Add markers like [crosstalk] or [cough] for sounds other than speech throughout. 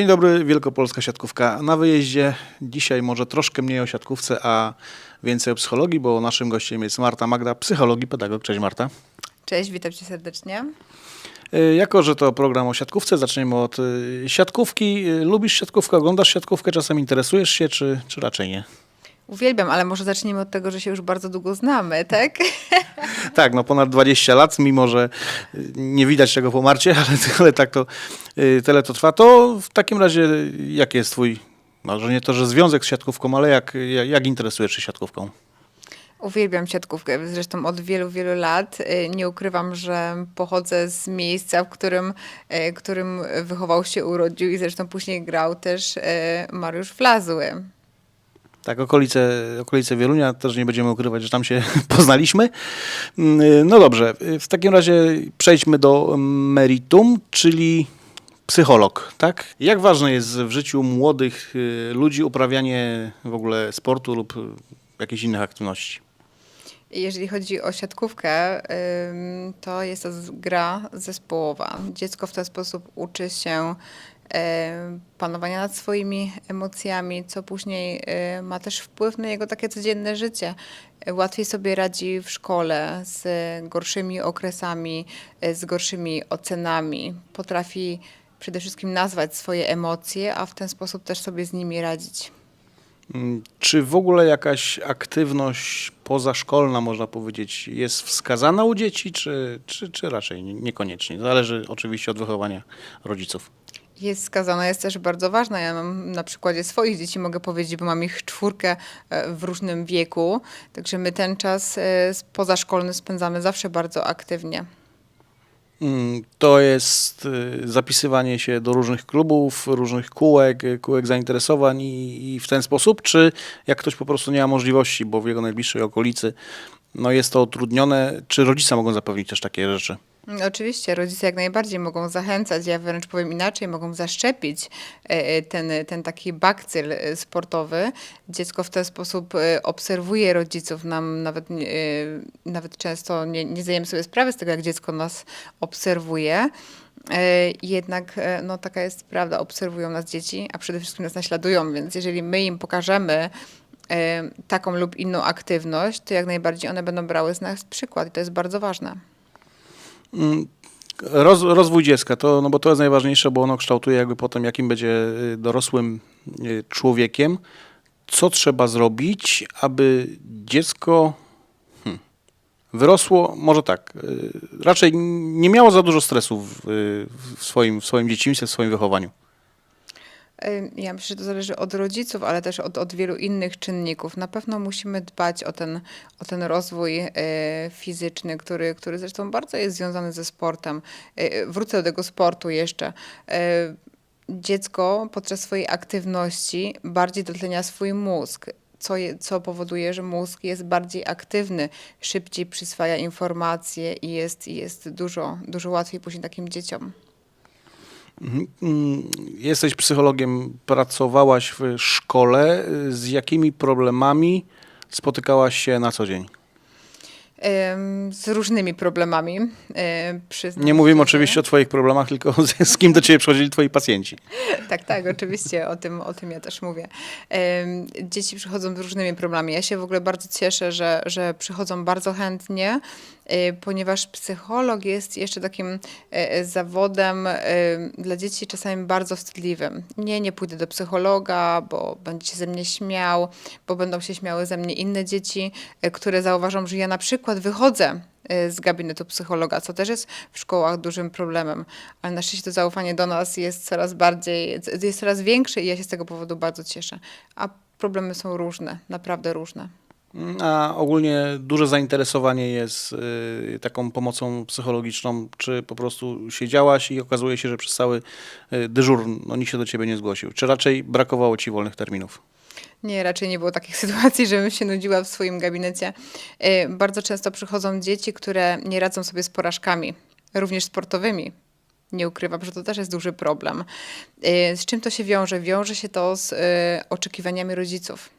Dzień dobry, Wielkopolska Siatkówka na wyjeździe. Dzisiaj może troszkę mniej o siatkówce, a więcej o psychologii, bo naszym gościem jest Marta Magda, psycholog i pedagog. Cześć Marta. Cześć, witam cię serdecznie. Y, Jako, że to program o siatkówce, zaczniemy od y, siatkówki. Y, Lubisz siatkówkę, oglądasz siatkówkę, czasem interesujesz się, czy, czy raczej nie? Uwielbiam, ale może zacznijmy od tego, że się już bardzo długo znamy, tak? [laughs] Tak, no ponad 20 lat, mimo że y, nie widać tego po Marcie, [laughs] ale, ale tak to, y, tyle to trwa. To w takim razie jaki jest twój, może nie to, że związek z siatkówką, ale jak, jak, jak interesujesz się siatkówką? Uwielbiam siatkówkę, zresztą od wielu, wielu lat. Y, Nie ukrywam, że pochodzę z miejsca, w którym, którym wychował się, urodził i zresztą później grał też Mariusz Flazły. Tak, okolice, okolice Wielunia, też nie będziemy ukrywać, że tam się [laughs] poznaliśmy. Mm, No dobrze, w takim razie przejdźmy do meritum, czyli psycholog, tak? Jak ważne jest w życiu młodych y, ludzi uprawianie w ogóle sportu lub y, jakichś innych aktywności? Jeżeli chodzi o siatkówkę, to jest to gra zespołowa. Dziecko w ten sposób uczy się panowania nad swoimi emocjami, co później y, ma też wpływ na jego takie codzienne życie. Y, Łatwiej sobie radzi w szkole z gorszymi okresami, y, z gorszymi ocenami. Potrafi przede wszystkim nazwać swoje emocje, a w ten sposób też sobie z nimi radzić. Mm, Czy w ogóle jakaś aktywność pozaszkolna, można powiedzieć, jest wskazana u dzieci, czy, czy, czy raczej nie- niekoniecznie? Zależy oczywiście od wychowania rodziców. Jest skazana, jest też bardzo ważna. Ja mam na przykładzie swoich dzieci mogę powiedzieć, bo mam ich czwórkę e, w różnym wieku, także my ten czas e, pozaszkolny spędzamy zawsze bardzo aktywnie. Mm, To jest y, zapisywanie się do różnych klubów, różnych kółek, kółek zainteresowań i, i w ten sposób, czy jak ktoś po prostu nie ma możliwości, bo w jego najbliższej okolicy no jest to utrudnione, czy rodzice mogą zapewnić też takie rzeczy? Mm, Oczywiście rodzice jak najbardziej mogą zachęcać, ja wręcz powiem inaczej, mogą zaszczepić e, e, ten, ten taki bakcyl e, sportowy. Dziecko w ten sposób obserwuje rodziców, nam nawet, nawet często nie, nie zdajemy sobie sprawy z tego, jak dziecko nas obserwuje. Jednak no, taka jest prawda, obserwują nas dzieci, a przede wszystkim nas naśladują, więc jeżeli my im pokażemy taką lub inną aktywność, to jak najbardziej one będą brały z nas przykład i to jest bardzo ważne. Mm, Roz, rozwój dziecka, to, no bo to jest najważniejsze, bo ono kształtuje jakby potem, jakim będzie y, dorosłym y, człowiekiem. Co trzeba zrobić, aby dziecko hmm, wyrosło, może tak, y, raczej nie miało za dużo stresu w, w, swoim, w swoim dzieciństwie, w swoim wychowaniu? Ja myślę, że to zależy od rodziców, ale też od, od wielu innych czynników. Na pewno musimy dbać o ten, o ten rozwój e, fizyczny, który, który zresztą bardzo jest związany ze sportem. E, Wrócę do tego sportu jeszcze. E, Dziecko podczas swojej aktywności bardziej dotlenia swój mózg. Co, je, co powoduje, że mózg jest bardziej aktywny, szybciej przyswaja informacje i jest, jest dużo, dużo łatwiej później takim dzieciom. Mhm. Jesteś psychologiem, pracowałaś w szkole. Z jakimi problemami spotykałaś się na co dzień? Z różnymi problemami. em, przyznam Nie mówimy oczywiście o Twoich problemach, tylko z, kim do Ciebie przychodzili Twoi pacjenci. [laughs] Tak, tak, oczywiście, o tym, o tym ja też mówię. Dzieci przychodzą z różnymi problemami. Ja się w ogóle bardzo cieszę, że, że przychodzą bardzo chętnie, e, ponieważ psycholog jest jeszcze takim e, zawodem e, dla dzieci czasami bardzo wstydliwym. Nie, nie pójdę do psychologa, bo będzie się ze mnie śmiał, bo będą się śmiały ze mnie inne dzieci, które zauważą, że ja na przykład wychodzę e, z gabinetu psychologa, co też jest w szkołach dużym problemem. Ale na szczęście to zaufanie do nas jest coraz bardziej, jest coraz większe i ja się z tego powodu bardzo cieszę. A problemy są różne, naprawdę różne. A ogólnie duże zainteresowanie jest y, taką pomocą psychologiczną, czy po prostu siedziałaś i okazuje się, że przez cały y, dyżur no, nikt się do Ciebie nie zgłosił? Czy raczej brakowało Ci wolnych terminów? Nie, raczej nie było takich [laughs] sytuacji, żebym się nudziła w swoim gabinecie. Y, Bardzo często przychodzą dzieci, które nie radzą sobie z porażkami, również sportowymi. Nie ukrywam, że to też jest duży problem. Y, Z czym to się wiąże? Wiąże się to z y, oczekiwaniami rodziców.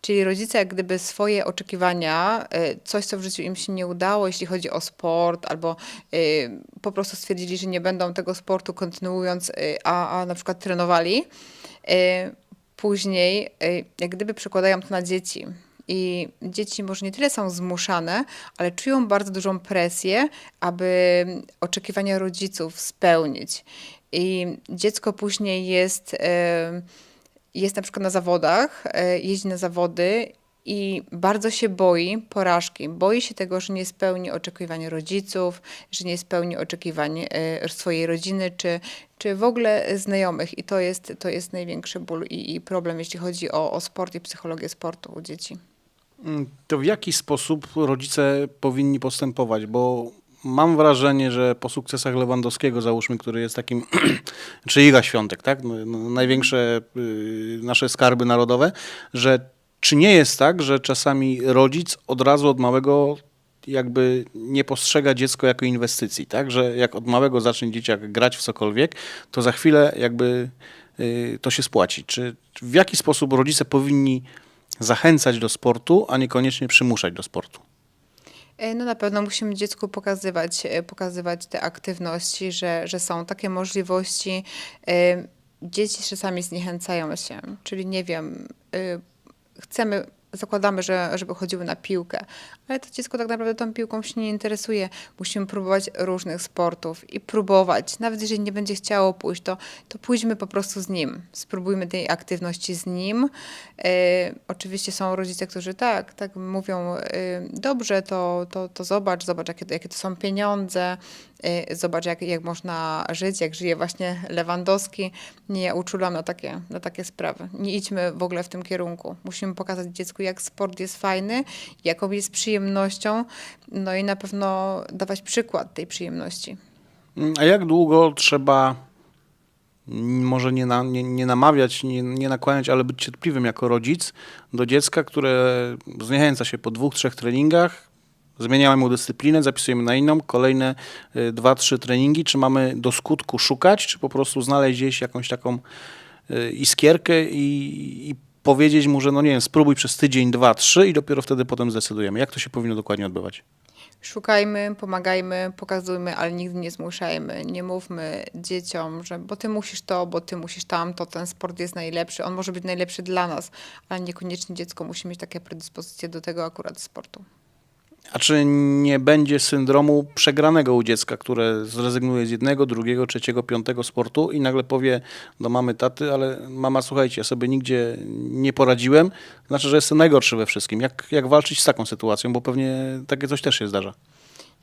Czyli rodzice jak gdyby swoje oczekiwania, coś co w życiu im się nie udało, jeśli chodzi o sport, albo po prostu stwierdzili, że nie będą tego sportu kontynuując, a, a na przykład trenowali, później y, jak gdyby przekładają to na dzieci. I dzieci może nie tyle są zmuszane, ale czują bardzo dużą presję, aby oczekiwania rodziców spełnić. I dziecko później jest, e, jest na przykład na zawodach, e, jeździ na zawody i bardzo się boi porażki. Boi się tego, że nie spełni oczekiwań rodziców, że nie spełni oczekiwań e, swojej rodziny, czy, czy w ogóle znajomych. I to jest, to jest największy ból i, i problem, jeśli chodzi o, o sport i psychologię sportu u dzieci. Mm, To w jaki sposób rodzice powinni postępować? Bo mam wrażenie, że po sukcesach Lewandowskiego, załóżmy, który jest takim, [clears throat] czy Iga Świątek, tak? No, no, największe y, nasze skarby narodowe, że czy nie jest tak, że czasami rodzic od razu od małego jakby nie postrzega dziecko jako inwestycji, tak? Że jak od małego zacznie dzieciak grać w cokolwiek, to za chwilę jakby y, to się spłaci. Czy w jaki sposób rodzice powinni zachęcać do sportu, a niekoniecznie przymuszać do sportu? E, No na pewno musimy dziecku pokazywać, e, pokazywać te aktywności, że, że są takie możliwości. E, Dzieci czasami zniechęcają się, czyli nie wiem, e, chcemy, zakładamy, że, żeby chodziły na piłkę, ale to dziecko tak naprawdę tą piłką się nie interesuje. Musimy próbować różnych sportów i próbować. Nawet jeżeli nie będzie chciało pójść, to, to pójdźmy po prostu z nim. Spróbujmy tej aktywności z nim. E, oczywiście są rodzice, którzy tak, tak mówią, e, dobrze, to, to, to zobacz, zobacz jakie, jakie to są pieniądze, e, zobacz jak, jak można żyć, jak żyje właśnie Lewandowski. Nie, uczulam na takie, na takie sprawy. Nie idźmy w ogóle w tym kierunku. Musimy pokazać dziecku, jak sport jest fajny, jaką jest przyjemnością, no i na pewno dawać przykład tej przyjemności. Mm, A jak długo trzeba mm, może nie, na, nie, nie namawiać, nie, nie nakłaniać, ale być cierpliwym jako rodzic do dziecka, które zniechęca się po dwóch, trzech treningach, zmieniamy mu dyscyplinę, zapisujemy na inną, kolejne y, dwa, trzy treningi, czy mamy do skutku szukać, czy po prostu znaleźć gdzieś jakąś taką y, iskierkę i, i powiedzieć mu, że no nie wiem, spróbuj przez tydzień, dwa, trzy i dopiero wtedy potem zdecydujemy. Jak to się powinno dokładnie odbywać? Szukajmy, pomagajmy, pokazujmy, ale nigdy nie zmuszajmy. Nie mówmy dzieciom, że bo ty musisz to, bo ty musisz tamto, ten sport jest najlepszy. On może być najlepszy dla nas, ale niekoniecznie dziecko musi mieć takie predyspozycje do tego akurat sportu. A czy nie będzie syndromu przegranego u dziecka, które zrezygnuje z jednego, drugiego, trzeciego, piątego sportu i nagle powie do mamy, taty, ale mama, słuchajcie, ja sobie nigdzie nie poradziłem, znaczy, że jestem najgorszy we wszystkim. Jak, jak walczyć z taką sytuacją, bo pewnie takie coś też się zdarza.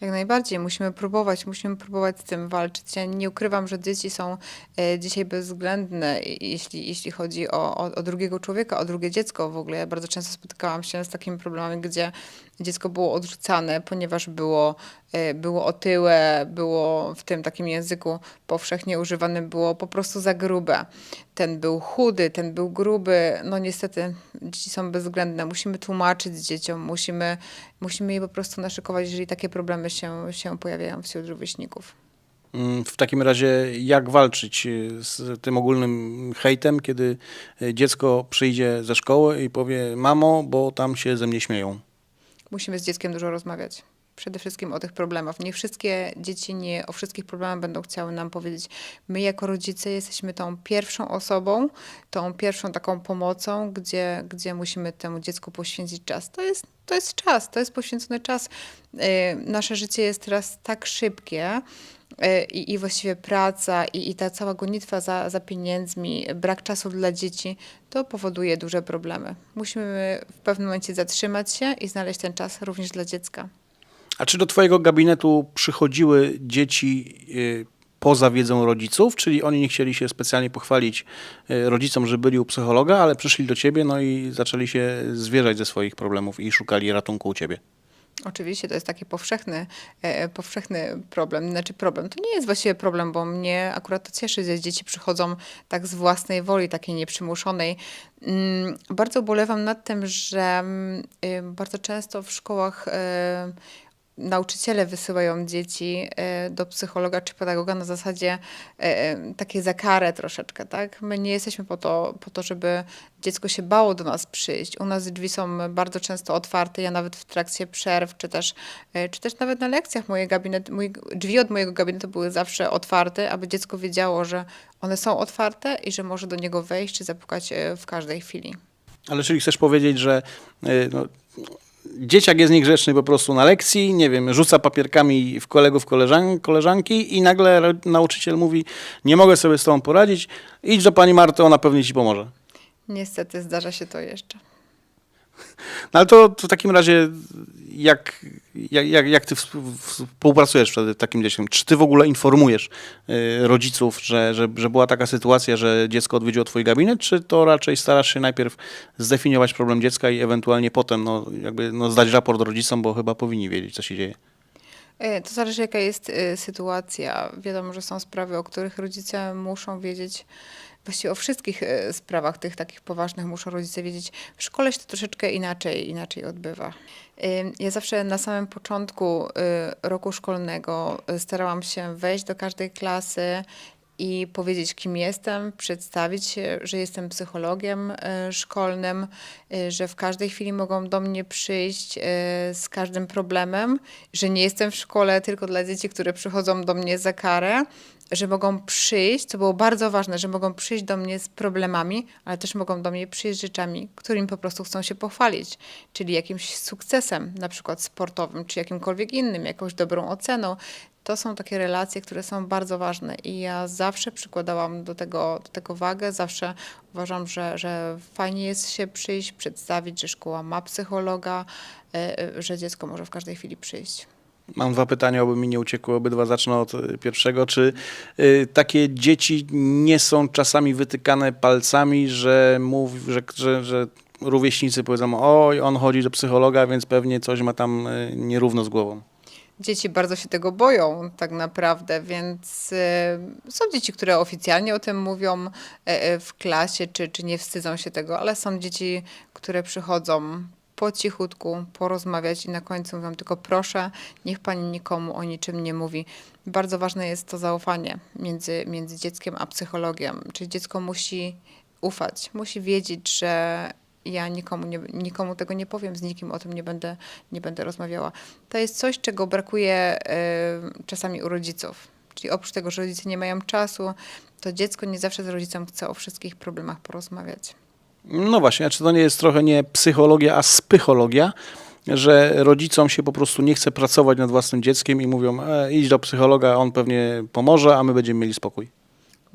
Jak najbardziej, musimy próbować, musimy próbować z tym walczyć. Ja nie ukrywam, że dzieci są e, dzisiaj bezwzględne, jeśli, jeśli chodzi o, o, o drugiego człowieka, o drugie dziecko w ogóle. Ja bardzo często spotykałam się z takimi problemami, gdzie dziecko było odrzucane, ponieważ było, e, było otyłe, było w tym takim języku powszechnie używanym, było po prostu za grube. Ten był chudy, ten był gruby. No niestety dzieci są bezwzględne. Musimy tłumaczyć dzieciom, musimy, musimy je po prostu naszykować, jeżeli takie problemy się, się pojawiają wśród rówieśników. Mm, W takim razie, jak walczyć y, z tym ogólnym hejtem, kiedy y, dziecko przyjdzie ze szkoły i powie, mamo, bo tam się ze mnie śmieją? Musimy z dzieckiem dużo rozmawiać. Przede wszystkim o tych problemach. Nie wszystkie dzieci nie o wszystkich problemach będą chciały nam powiedzieć. My jako rodzice jesteśmy tą pierwszą osobą, tą pierwszą taką pomocą, gdzie, gdzie musimy temu dziecku poświęcić czas. To jest, to jest czas, to jest poświęcony czas. Yy, Nasze życie jest teraz tak szybkie, i, i właściwie praca i, i ta cała gonitwa za, za pieniędzmi, brak czasu dla dzieci, to powoduje duże problemy. Musimy w pewnym momencie zatrzymać się i znaleźć ten czas również dla dziecka. A czy do Twojego gabinetu przychodziły dzieci y, poza wiedzą rodziców, czyli oni nie chcieli się specjalnie pochwalić y, rodzicom, że byli u psychologa, ale przyszli do Ciebie no i zaczęli się zwierzać ze swoich problemów i szukali ratunku u Ciebie? Oczywiście to jest taki powszechny, e, powszechny problem. Znaczy problem, to nie jest właściwie problem, bo mnie akurat to cieszy, że dzieci przychodzą tak z własnej woli, takiej nieprzymuszonej. Mm, Bardzo ubolewam nad tym, że mm, y, bardzo często w szkołach y, nauczyciele wysyłają dzieci e, do psychologa czy pedagoga na zasadzie e, e, takiej za karę troszeczkę, tak? My nie jesteśmy po to, po to, żeby dziecko się bało do nas przyjść. U nas drzwi są bardzo często otwarte. Ja nawet w trakcie przerw, czy też, czy też nawet na lekcjach moje gabinet, mój, drzwi od mojego gabinetu były zawsze otwarte, aby dziecko wiedziało, że one są otwarte i że może do niego wejść czy zapukać w każdej chwili. Ale czyli chcesz powiedzieć, że y, no, dzieciak jest niegrzeczny po prostu na lekcji, nie wiem, rzuca papierkami w kolegów, koleżan koleżanki i nagle nauczyciel mówi, nie mogę sobie z tobą poradzić, idź do pani Marty, ona pewnie ci pomoże. Niestety zdarza się to jeszcze. [laughs] No ale to, to w takim razie jak, jak, jak, jak ty współ- współpracujesz wtedy z takim dzieckiem? Czy ty w ogóle informujesz y, rodziców, że, że, że była taka sytuacja, że dziecko odwiedziło twój gabinet, czy to raczej starasz się najpierw zdefiniować problem dziecka i ewentualnie potem no, jakby, no, zdać raport rodzicom, bo chyba powinni wiedzieć, co się dzieje? E, To zależy, jaka jest e, sytuacja. Wiadomo, że są sprawy, o których rodzice muszą wiedzieć. Właściwie o wszystkich e, sprawach tych takich poważnych muszą rodzice wiedzieć. W szkole się to troszeczkę inaczej, inaczej odbywa. Ja zawsze na samym początku e, roku szkolnego e, starałam się wejść do każdej klasy i powiedzieć, kim jestem, przedstawić się, że jestem psychologiem e, szkolnym, że w każdej chwili mogą do mnie przyjść z każdym problemem, że nie jestem w szkole tylko dla dzieci, które przychodzą do mnie za karę, że mogą przyjść, co było bardzo ważne, że mogą przyjść do mnie z problemami, ale też mogą do mnie przyjść z rzeczami, którymi po prostu chcą się pochwalić, czyli jakimś sukcesem, na przykład sportowym, czy jakimkolwiek innym, jakąś dobrą oceną. To są takie relacje, które są bardzo ważne i ja zawsze przykładałam do tego, do tego wagę, zawsze uważam, że, że fajnie jest się przyjść, przedstawić, że szkoła ma psychologa, e, e, że dziecko może w każdej chwili przyjść. Mam dwa pytania, oby mi nie uciekły, obydwa zacznę od y, pierwszego. Czy y, takie dzieci nie są czasami wytykane palcami, że, mów, że, że, że rówieśnicy powiedzą, oj, on chodzi do psychologa, więc pewnie coś ma tam y, nierówno z głową? Dzieci bardzo się tego boją, tak naprawdę, więc e, są dzieci, które oficjalnie o tym mówią e, e, w klasie, czy, czy nie wstydzą się tego, ale są dzieci, które przychodzą po cichutku porozmawiać i na końcu mówią tylko proszę, niech pani nikomu o niczym nie mówi. Bardzo ważne jest to zaufanie między, między dzieckiem a psychologiem. Czyli dziecko musi ufać, musi wiedzieć, że ja nikomu, nie, nikomu tego nie powiem, z nikim o tym nie będę, nie będę rozmawiała. To jest coś, czego brakuje e, czasami u rodziców. Czyli oprócz tego, że rodzice nie mają czasu, to dziecko nie zawsze z rodzicem chce o wszystkich problemach porozmawiać. No właśnie, czy to nie jest trochę nie psychologia, a spychologia, że rodzicom się po prostu nie chce pracować nad własnym dzieckiem i mówią, e, idź do psychologa, on pewnie pomoże, a my będziemy mieli spokój.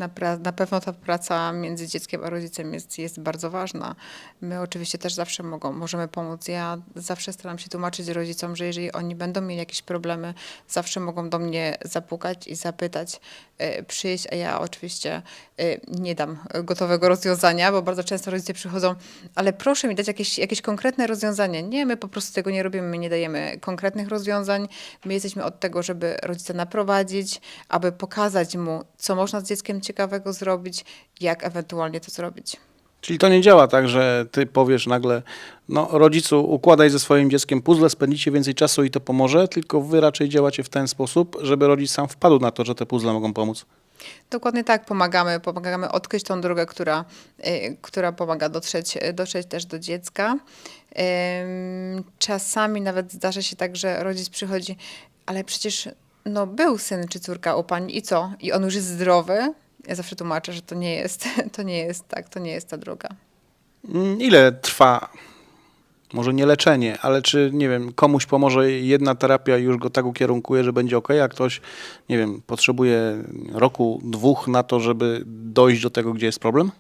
Na, na pewno ta praca między dzieckiem a rodzicem jest, jest bardzo ważna. My oczywiście też zawsze mogą, możemy pomóc. Ja zawsze staram się tłumaczyć rodzicom, że jeżeli oni będą mieli jakieś problemy, zawsze mogą do mnie zapukać i zapytać, e, przyjść, a ja oczywiście e, nie dam gotowego rozwiązania, bo bardzo często rodzice przychodzą, ale proszę mi dać jakieś, jakieś konkretne rozwiązanie. Nie, my po prostu tego nie robimy, my nie dajemy konkretnych rozwiązań. My jesteśmy od tego, żeby rodzica naprowadzić, aby pokazać mu, co można z dzieckiem ciekawego zrobić, jak ewentualnie to zrobić. Czyli to nie działa tak, że ty powiesz nagle, no rodzicu, układaj ze swoim dzieckiem puzzle, spędzicie więcej czasu i to pomoże, tylko wy raczej działacie w ten sposób, żeby rodzic sam wpadł na to, że te puzzle mogą pomóc. Dokładnie tak, pomagamy, pomagamy odkryć tą drogę, która, y, która pomaga dotrzeć, dotrzeć też do dziecka. Ym, Czasami nawet zdarza się tak, że rodzic przychodzi, ale przecież no, był syn czy córka u pani i co? I on już jest zdrowy? Ja zawsze tłumaczę, że to nie jest, [laughs] to nie jest tak, to nie jest ta droga. Mm, Ile trwa, może nie leczenie, ale czy, nie wiem, komuś pomoże jedna terapia już go tak ukierunkuje, że będzie ok, a ktoś, nie wiem, potrzebuje roku, dwóch na to, żeby dojść do tego, gdzie jest problem?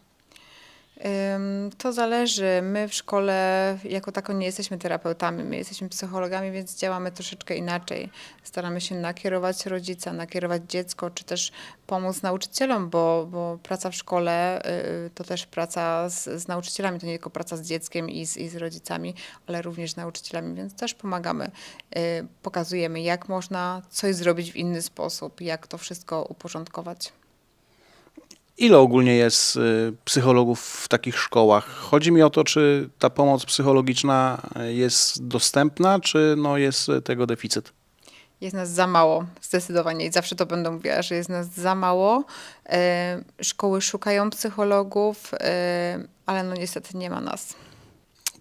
To zależy. My w szkole jako tako nie jesteśmy terapeutami, my jesteśmy psychologami, więc działamy troszeczkę inaczej. Staramy się nakierować rodzica, nakierować dziecko, czy też pomóc nauczycielom, bo, bo praca w szkole y, to też praca z, z nauczycielami, to nie tylko praca z dzieckiem i z, i z rodzicami, ale również z nauczycielami, więc też pomagamy. Y, Pokazujemy, jak można coś zrobić w inny sposób, jak to wszystko uporządkować. Ile ogólnie jest y, psychologów w takich szkołach? Chodzi mi o to, czy ta pomoc psychologiczna jest dostępna, czy no jest y, tego deficyt? Jest nas za mało, zdecydowanie. I zawsze to będę mówiła, że jest nas za mało. Szkoły szukają psychologów, ale no niestety nie ma nas.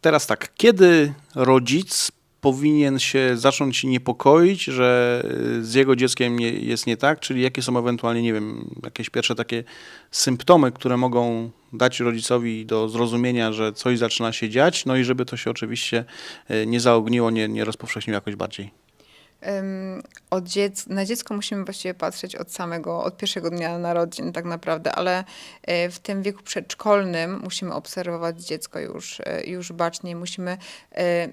Teraz tak, kiedy rodzic powinien się zacząć niepokoić, że y, z jego dzieckiem jest nie tak, czyli jakie są ewentualnie, nie wiem, jakieś pierwsze takie symptomy, które mogą dać rodzicowi do zrozumienia, że coś zaczyna się dziać, no i żeby to się oczywiście y, nie zaogniło, nie, nie rozpowszechniło jakoś bardziej. Dziec- na dziecko musimy właściwie patrzeć od samego, od pierwszego dnia narodzin tak naprawdę, ale e, w tym wieku przedszkolnym musimy obserwować dziecko już, e, już baczniej. Musimy e,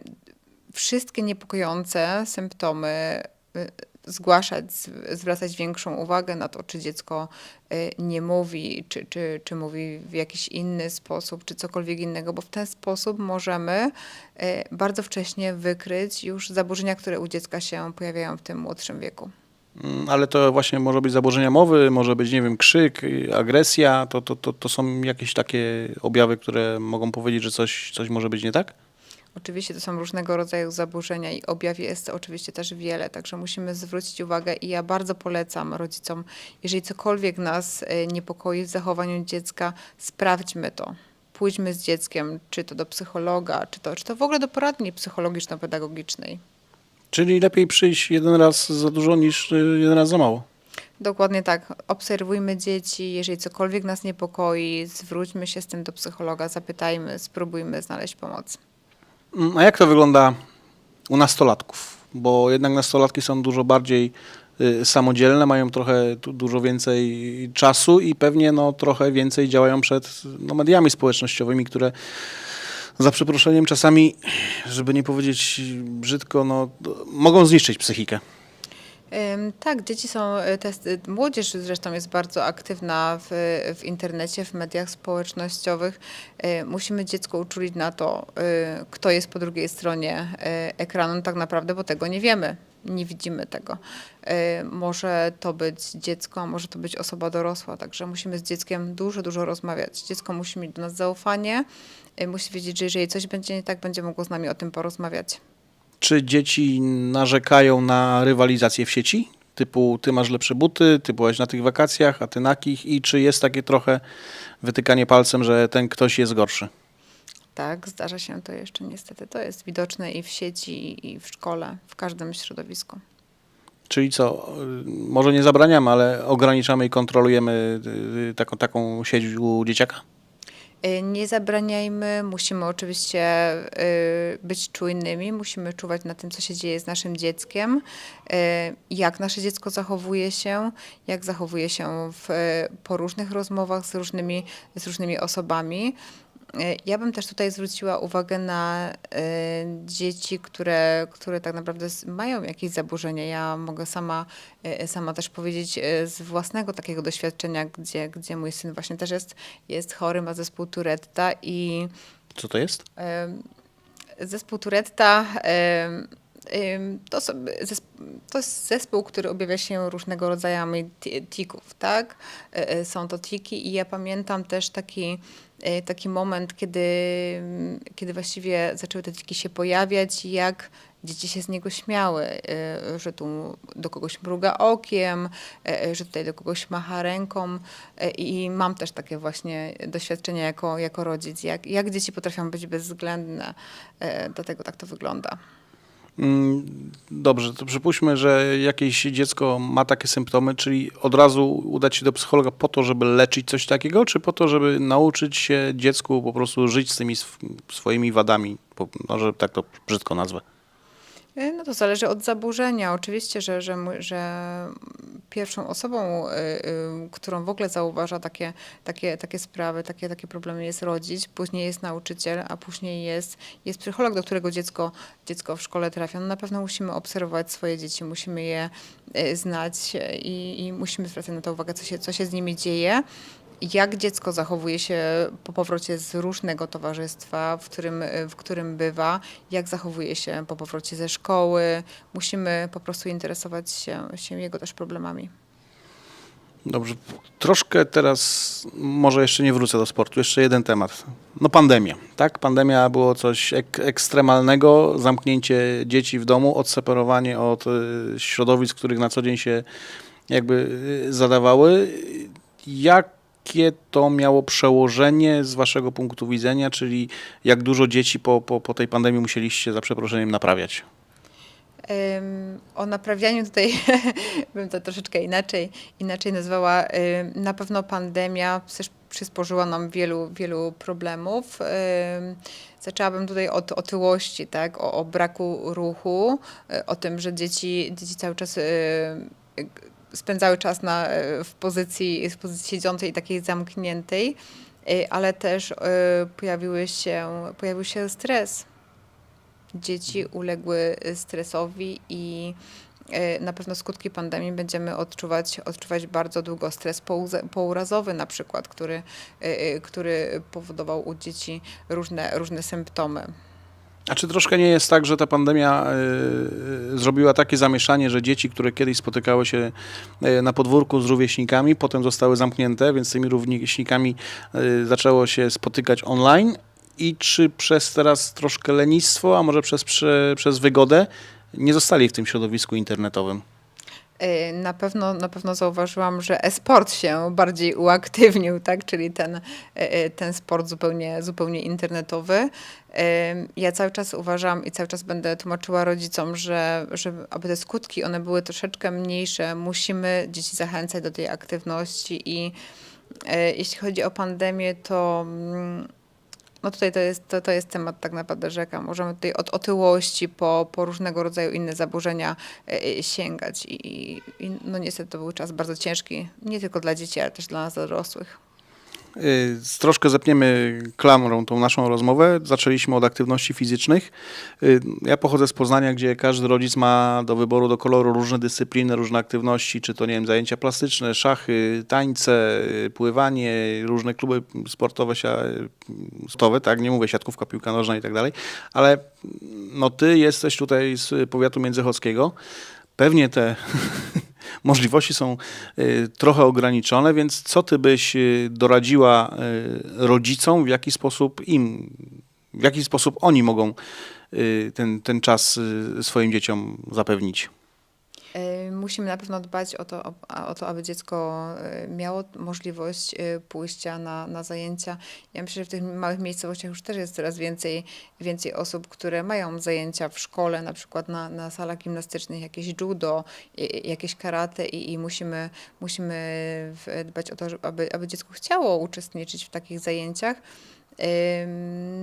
wszystkie niepokojące symptomy e, zgłaszać, zwracać większą uwagę na to, czy dziecko e, nie mówi, czy, czy, czy mówi w jakiś inny sposób, czy cokolwiek innego, bo w ten sposób możemy e, bardzo wcześnie wykryć już zaburzenia, które u dziecka się pojawiają w tym młodszym wieku. Mm, Ale to właśnie może być zaburzenia mowy, może być, nie wiem, krzyk, y, agresja, to, to, to, to są jakieś takie objawy, które mogą powiedzieć, że coś, coś może być nie tak? Oczywiście to są różnego rodzaju zaburzenia i objaw jest oczywiście też wiele, także musimy zwrócić uwagę i ja bardzo polecam rodzicom, jeżeli cokolwiek nas e, niepokoi w zachowaniu dziecka, sprawdźmy to. Pójdźmy z dzieckiem, czy to do psychologa, czy to, czy to w ogóle do poradni psychologiczno-pedagogicznej. Czyli lepiej przyjść jeden raz za dużo niż y, jeden raz za mało. Dokładnie tak. Obserwujmy dzieci. Jeżeli cokolwiek nas niepokoi, zwróćmy się z tym do psychologa, zapytajmy, spróbujmy znaleźć pomoc. A jak to wygląda u nastolatków? Bo jednak nastolatki są dużo bardziej y, samodzielne, mają trochę dużo więcej czasu i pewnie no, trochę więcej działają przed no, mediami społecznościowymi, które za przeproszeniem czasami, żeby nie powiedzieć brzydko, no, mogą zniszczyć psychikę. Tak, dzieci są, y, testy, młodzież zresztą jest bardzo aktywna w, w internecie, w mediach społecznościowych. Y, Musimy dziecko uczulić na to, kto jest po drugiej stronie ekranu tak naprawdę, bo tego nie wiemy, nie widzimy tego. Może to być dziecko, a może to być osoba dorosła, także musimy z dzieckiem dużo, dużo rozmawiać. Dziecko musi mieć do nas zaufanie, musi wiedzieć, że jeżeli coś będzie nie tak, będzie mogło z nami o tym porozmawiać. Czy dzieci narzekają na rywalizację w sieci? Typu ty masz lepsze buty, ty byłaś na tych wakacjach, a ty na kich i czy jest takie trochę wytykanie palcem, że ten ktoś jest gorszy? Tak, zdarza się to jeszcze niestety. To jest widoczne i w sieci, i w szkole, w każdym środowisku. Czyli co, może nie zabraniamy, ale ograniczamy i kontrolujemy y, y, taką, taką sieć u dzieciaka? Y, Nie zabraniajmy, musimy oczywiście y, być czujnymi, musimy czuwać na tym, co się dzieje z naszym dzieckiem, y, jak nasze dziecko zachowuje się, jak zachowuje się w, po różnych rozmowach z różnymi, z różnymi osobami. Ja bym też tutaj zwróciła uwagę na y, dzieci, które, które tak naprawdę mają jakieś zaburzenia. Ja mogę sama, y, sama też powiedzieć y, z własnego takiego doświadczenia, gdzie, gdzie mój syn właśnie też jest, jest chory, ma zespół Turetta i Co to jest? Zespół Turetta to, to jest zespół, który objawia się różnego rodzaju ti- tików, tak? E, e, Są to tiki i ja pamiętam też taki, e, taki moment, kiedy, kiedy właściwie zaczęły te tiki się pojawiać jak dzieci się z niego śmiały, e, że tu do kogoś mruga okiem, e, że tutaj do kogoś macha ręką i mam też takie właśnie doświadczenia jako, jako rodzic, jak, jak dzieci potrafią być bezwzględne, dlatego tak to wygląda. Mm, Dobrze, to przypuśćmy, że jakieś dziecko ma takie symptomy, czyli od razu udać się do psychologa po to, żeby leczyć coś takiego, czy po to, żeby nauczyć się dziecku po prostu żyć z tymi sw- swoimi wadami, po- no, tak to brzydko nazwę. E, No to zależy od zaburzenia. Oczywiście, że, że, że pierwszą osobą, y, y, którą w ogóle zauważa takie, takie, takie sprawy, takie, takie problemy jest rodzic, później jest nauczyciel, a później jest, jest psycholog, do którego dziecko, dziecko w szkole trafia. No na pewno musimy obserwować swoje dzieci, musimy je znać i, i musimy zwracać na to uwagę, co się, co się z nimi dzieje. Jak dziecko zachowuje się po powrocie z różnego towarzystwa, w którym, w którym bywa, jak zachowuje się po powrocie ze szkoły. Musimy po prostu interesować się, się jego też problemami. Dobrze. Troszkę teraz, może jeszcze nie wrócę do sportu, jeszcze jeden temat. No pandemia, tak? Pandemia było coś ek ekstremalnego, zamknięcie dzieci w domu, odseparowanie od y, środowisk, których na co dzień się jakby y, zadawały. Jakie to miało przełożenie z waszego punktu widzenia, czyli jak dużo dzieci po, po, po tej pandemii musieliście za przeproszeniem naprawiać? O naprawianiu tutaj [laughs] bym to troszeczkę inaczej, inaczej nazwała. Na pewno pandemia przysporzyła nam wielu, wielu problemów. Ym, Zaczęłabym tutaj od otyłości, tak? o, o braku ruchu, y, o tym, że dzieci, dzieci cały czas y, spędzały czas na, y, w, pozycji, pozycji siedzącej takiej zamkniętej, y, ale też y, pojawiły się, pojawił się stres dzieci uległy stresowi i e, na pewno skutki pandemii będziemy odczuwać, odczuwać bardzo długo. Stres pourazowy na przykład, który, e, e, który powodował u dzieci różne, różne symptomy. A czy troszkę nie jest tak, że ta pandemia y, zrobiła takie zamieszanie, że dzieci, które kiedyś spotykały się y, na podwórku z rówieśnikami, potem zostały zamknięte, więc z tymi rówieśnikami y, zaczęło się spotykać online? I czy przez teraz troszkę lenistwo, a może przez, prze, przez wygodę, nie zostali w tym środowisku internetowym? E, Na pewno, na pewno zauważyłam, że e-sport się bardziej uaktywnił, tak? czyli ten, e, e, ten sport zupełnie, zupełnie internetowy. Ja cały czas uważam i cały czas będę tłumaczyła rodzicom, że, że aby te skutki one były troszeczkę mniejsze, musimy dzieci zachęcać do tej aktywności i jeśli chodzi o pandemię, to mm, no tutaj to jest, to, to jest temat tak naprawdę rzeka. Możemy tutaj od otyłości po, po różnego rodzaju inne zaburzenia e, e, sięgać. I, i, no niestety to był czas bardzo ciężki, nie tylko dla dzieci, ale też dla nas dorosłych. Y, Troszkę zepniemy klamrą tą naszą rozmowę. Zaczęliśmy od aktywności fizycznych. Y, Ja pochodzę z Poznania, gdzie każdy rodzic ma do wyboru, do koloru różne dyscypliny, różne aktywności, czy to nie wiem, zajęcia plastyczne, szachy, tańce, y, pływanie, różne kluby sportowe, sportowe, tak, nie mówię siatkówka, piłka nożna i tak dalej, ale no ty jesteś tutaj z powiatu międzychodzkiego. Pewnie te [laughs] możliwości są y, trochę ograniczone, więc co ty byś y, doradziła y, rodzicom, w jaki sposób im, w jaki sposób oni mogą ten, ten czas swoim dzieciom zapewnić? E, Musimy na pewno dbać o to, o to aby dziecko e, miało możliwość e, pójścia na, na zajęcia. Ja myślę, że w tych małych miejscowościach już też jest coraz więcej, więcej osób, które mają zajęcia w szkole, na przykład na, na salach gimnastycznych, jakieś judo, i jakieś karate i, i musimy, musimy dbać o to, aby, aby dziecko chciało uczestniczyć w takich zajęciach.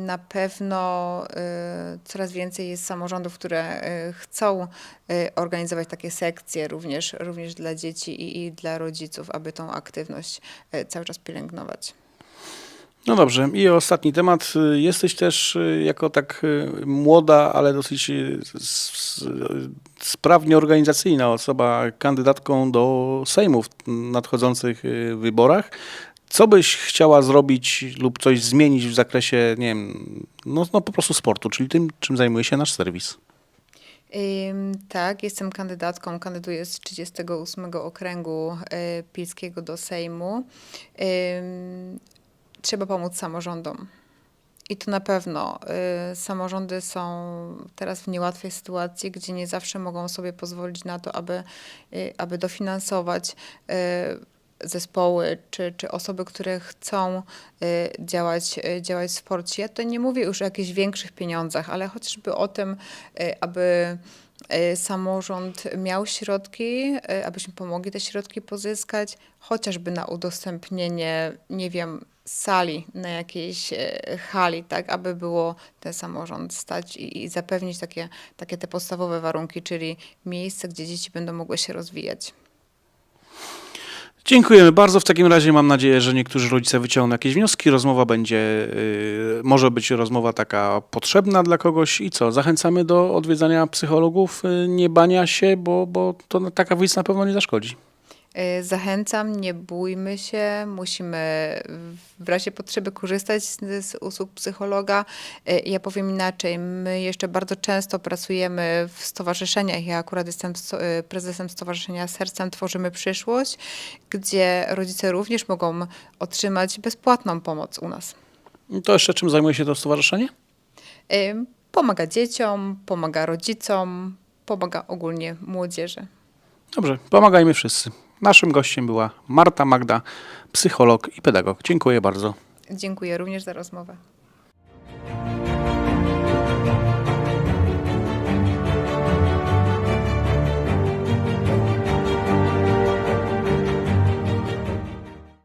Na pewno y, coraz więcej jest samorządów, które y, chcą y, organizować takie sekcje również, również dla dzieci i, dla rodziców, aby tą aktywność cały czas pielęgnować. No dobrze, i ostatni temat. Jesteś też jako tak młoda, ale dosyć sprawnie organizacyjna osoba kandydatką do Sejmu w nadchodzących wyborach. Co byś chciała zrobić lub coś zmienić w zakresie, nie wiem, no, no po prostu sportu, czyli tym, czym zajmuje się nasz serwis? Tak, jestem kandydatką, kandyduję z 38 okręgu y, pilskiego do Sejmu. Trzeba pomóc samorządom. I to na pewno. y, Samorządy są teraz w niełatwej sytuacji, gdzie nie zawsze mogą sobie pozwolić na to, aby, y, aby dofinansować zespoły czy, czy osoby, które chcą y, działać, y, działać w sporcie. Ja tutaj nie mówię już o jakichś większych pieniądzach, ale chociażby o tym, y, aby samorząd miał środki, abyśmy pomogli te środki pozyskać, chociażby na udostępnienie, nie wiem, sali na jakiejś hali, tak, aby było ten samorząd stać i, i zapewnić takie, takie te podstawowe warunki, czyli miejsce, gdzie dzieci będą mogły się rozwijać. Dziękujemy bardzo. W takim razie mam nadzieję, że niektórzy rodzice wyciągną jakieś wnioski. Rozmowa będzie, y, może być rozmowa taka potrzebna dla kogoś. I co? Zachęcamy do odwiedzania psychologów, y, nie bania się, bo, bo to taka wizyta na pewno nie zaszkodzi. Y, Zachęcam, nie bójmy się, musimy w razie potrzeby korzystać z, z usług psychologa. Y, Ja powiem inaczej, my jeszcze bardzo często pracujemy w stowarzyszeniach. Ja akurat jestem y, prezesem Stowarzyszenia Sercem Tworzymy Przyszłość, gdzie rodzice również mogą otrzymać bezpłatną pomoc u nas. To jeszcze czym zajmuje się to stowarzyszenie? Pomaga dzieciom, pomaga rodzicom, pomaga ogólnie młodzieży. Dobrze, pomagajmy wszyscy. Naszym gościem była Marta Magda, psycholog i pedagog. Dziękuję bardzo. Dziękuję również za rozmowę.